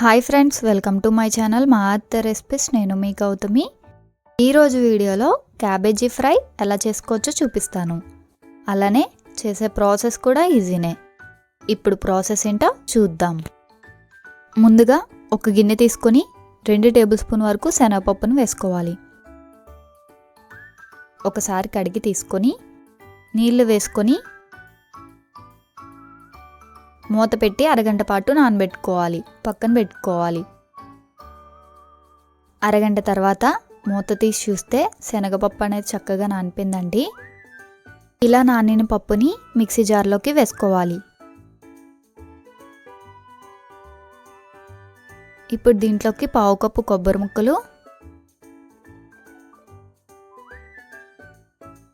Hi friends welcome to my channel మా అత్త recipes. నేను మీ గౌతమి. ఈరోజు వీడియోలో క్యాబేజీ ఫ్రై ఎలా చేసుకోవచ్చో చూపిస్తాను. అలానే చేసే ప్రాసెస్ కూడా ఈజీనే. ఇప్పుడు ప్రాసెస్ ఏంటో చూద్దాం. ముందుగా ఒక గిన్నె తీసుకొని రెండు టేబుల్ స్పూన్ వరకు శనగపప్పును వేసుకోవాలి. ఒకసారి కడిగి తీసుకొని నీళ్ళు వేసుకొని మూత పెట్టి అరగంట పాటు నానబెట్టుకోవాలి. పక్కన పెట్టుకోవాలి. అరగంట తర్వాత మూత తీసి చూస్తే శనగపప్పు అనేది చక్కగా నానిపోయిందండి. ఇలా నానిన పప్పుని మిక్సీ జార్లోకి వేసుకోవాలి. ఇప్పుడు దీంట్లోకి పావు కప్పు కొబ్బరి ముక్కలు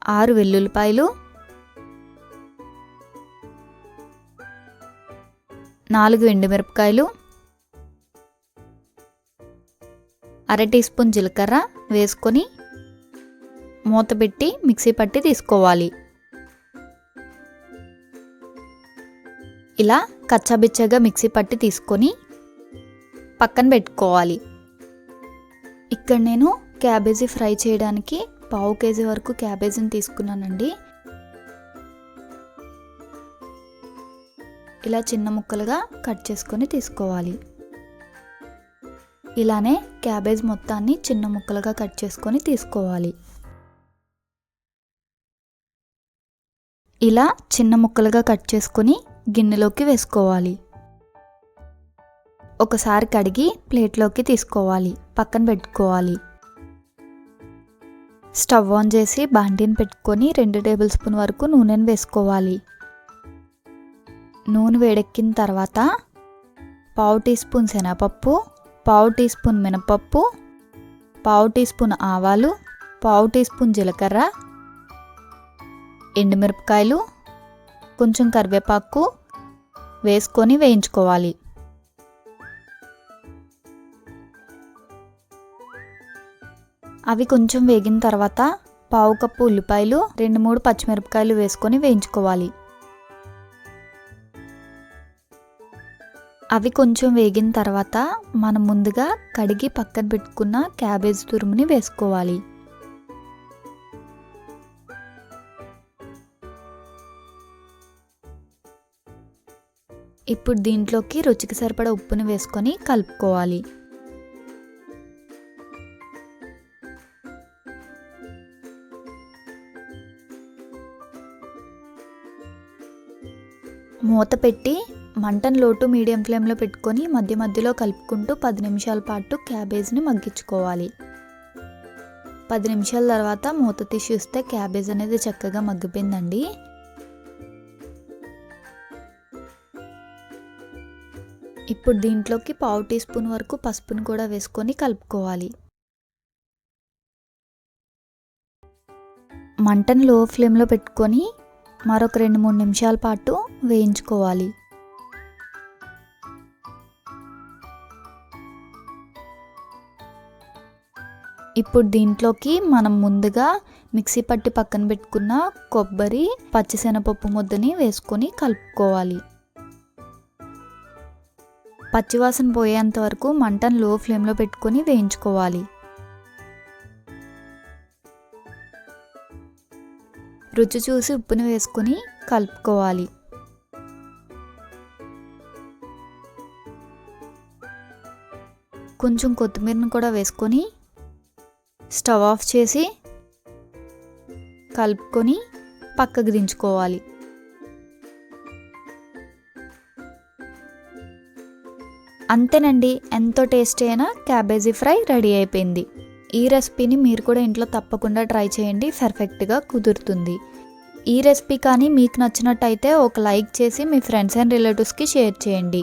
ఆరు వెల్లుల్లిపాయలు నాలుగు ఎండుమిరపకాయలు అర టీ స్పూన్ జీలకర్ర వేసుకొని మూత పెట్టి మిక్సీ పట్టి తీసుకోవాలి. ఇలా కచ్చాబిచ్చగా మిక్సీ పట్టి తీసుకొని పక్కన పెట్టుకోవాలి. ఇక్కడ నేను క్యాబేజీ ఫ్రై చేయడానికి పావు కేజీ వరకు క్యాబేజీని తీసుకున్నానండి. ఇలా చిన్న ముక్కలుగా కట్ చేసుకొని తీసుకోవాలి. ఇలానే క్యాబేజ్ మొత్తాన్ని చిన్న ముక్కలుగా కట్ చేసుకొని తీసుకోవాలి. ఇలా చిన్న ముక్కలుగా కట్ చేసుకొని గిన్నెలోకి వేసుకోవాలి. ఒకసారి కడిగి ప్లేట్లోకి తీసుకోవాలి. పక్కన పెట్టుకోవాలి. స్టవ్ ఆన్ చేసి బాండీని పెట్టుకొని రెండు టేబుల్ స్పూన్ వరకు నూనెను వేసుకోవాలి. నూనె వేడెక్కిన తర్వాత పావు టీ స్పూన్ శనగపప్పు పావు టీ స్పూన్ మినపప్పు పావు టీ స్పూన్ ఆవాలు పావు టీ స్పూన్ జీలకర్ర ఎండుమిరపకాయలు కొంచెం కరివేపాకు వేసుకొని వేయించుకోవాలి. అవి కొంచెం వేగిన తర్వాత పావు కప్పు ఉల్లిపాయలు రెండు మూడు పచ్చిమిరపకాయలు వేసుకొని వేయించుకోవాలి. అవి కొంచెం వేగిన తర్వాత మనం ముందుగా కడిగి పక్కన పెట్టుకున్న క్యాబేజ్ తురుముని వేసుకోవాలి. ఇప్పుడు దీంట్లోకి రుచికి సరిపడ ఉప్పుని వేసుకొని కలుపుకోవాలి. మూత పెట్టి మంటను లోటు మీడియం ఫ్లేమ్లో పెట్టుకొని మధ్య మధ్యలో కలుపుకుంటూ పది నిమిషాల పాటు క్యాబేజ్ని మగ్గించుకోవాలి. పది నిమిషాల తర్వాత మూత తీసి చూస్తే క్యాబేజ్ అనేది చక్కగా మగ్గిపోయిందండి. ఇప్పుడు దీంట్లోకి పావు టీ స్పూన్ వరకు పసుపుని కూడా వేసుకొని కలుపుకోవాలి. మంటను లో ఫ్లేమ్లో పెట్టుకొని మరొక రెండు మూడు నిమిషాల పాటు వేయించుకోవాలి. ఇప్పుడు దీంట్లోకి మనం ముందుగా మిక్సీ పట్టి పక్కన పెట్టుకున్న కొబ్బరి పచ్చిశనగపప్పు ముద్దని వేసుకొని కలుపుకోవాలి. పచ్చివాసన పోయేంత వరకు మంటను లో ఫ్లేమ్లో పెట్టుకొని వేయించుకోవాలి. రుచి చూసి ఉప్పుని వేసుకొని కలుపుకోవాలి. కొంచెం కొత్తిమీరను కూడా వేసుకొని స్టవ్ ఆఫ్ చేసి కలుపుకొని పక్కకు దించుకోవాలి. అంతేనండి ఎంతో టేస్టీ అయినా క్యాబేజీ ఫ్రై రెడీ అయిపోయింది. ఈ రెసిపీని మీరు కూడా ఇంట్లో తప్పకుండా ట్రై చేయండి పర్ఫెక్ట్గా కుదురుతుంది. ఈ రెసిపీ కానీ మీకు నచ్చినట్టయితే ఒక లైక్ చేసి మీ ఫ్రెండ్స్ అండ్ రిలేటివ్స్కి షేర్ చేయండి.